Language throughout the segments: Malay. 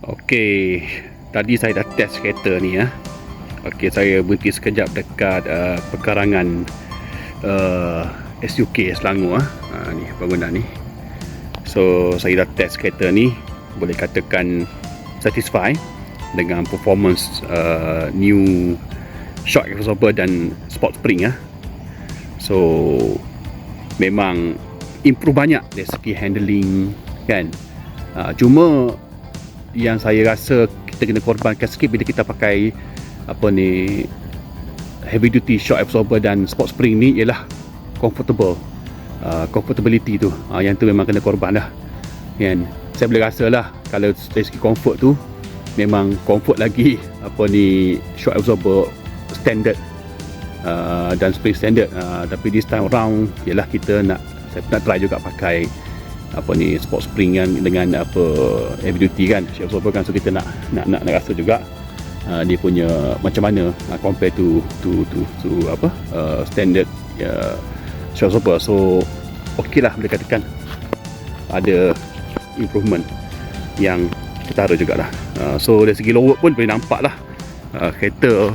Okey, tadi saya dah test kereta ni ya. Okey, saya berhenti sekejap dekat uh, pekarangan uh, SUK Selangor ah. Uh, ni bangunan ni. So, saya dah test kereta ni boleh katakan satisfy dengan performance uh, new shock absorber dan sport spring ah. So, memang improve banyak dari segi handling kan. Uh, cuma yang saya rasa kita kena korbankan sikit bila kita pakai apa ni heavy duty shock absorber dan sport spring ni ialah comfortable. Uh, comfortability tu. Uh, yang tu memang kena korban lah. Kan? Saya boleh rasa lah kalau dari segi comfort tu memang comfort lagi apa ni shock absorber standard. Uh, dan spring standard. Uh, tapi this time around ialah kita nak saya nak try juga pakai apa ni sport spring kan dengan apa heavy duty kan shock absorber kan. So kita nak nak nak, nak rasa juga uh, dia punya macam mana uh, compare to to to to apa uh, standard uh, absorber so okey lah boleh katakan ada improvement yang ketara jugalah uh, so dari segi lower pun boleh nampak lah uh, kereta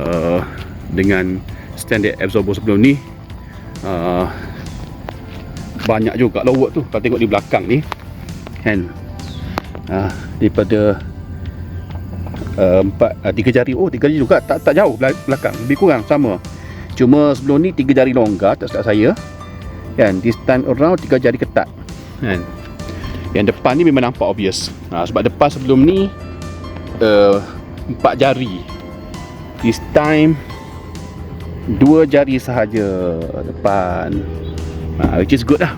uh, dengan standard absorber sebelum ni uh, banyak juga lower tu. Kalau tengok di belakang ni kan? Uh, daripada uh, empat uh, tiga jari. Oh tiga jari juga. Tak tak jauh belakang. Lebih kurang sama. Cuma sebelum ni tiga jari longgar tak silap saya. Kan? This time around tiga jari ketat. Kan? Yang depan ni memang nampak obvious. Ha, sebab depan sebelum ni uh, empat jari. This time dua jari sahaja depan ha, which is good lah.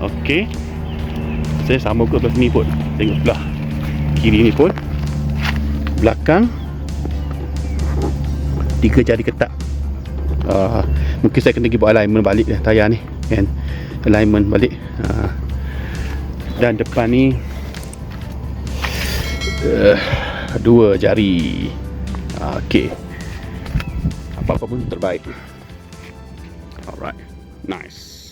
Ok saya sama ke belah sini pun. Tengok belah kiri ni pun. Belakang. Tiga jari ketat uh, mungkin saya kena buat alignment balik dah tayar ni kan? Alignment balik. Uh, dan depan ni uh, dua jari. Uh, apa-apa pun terbaik. Alright Nice.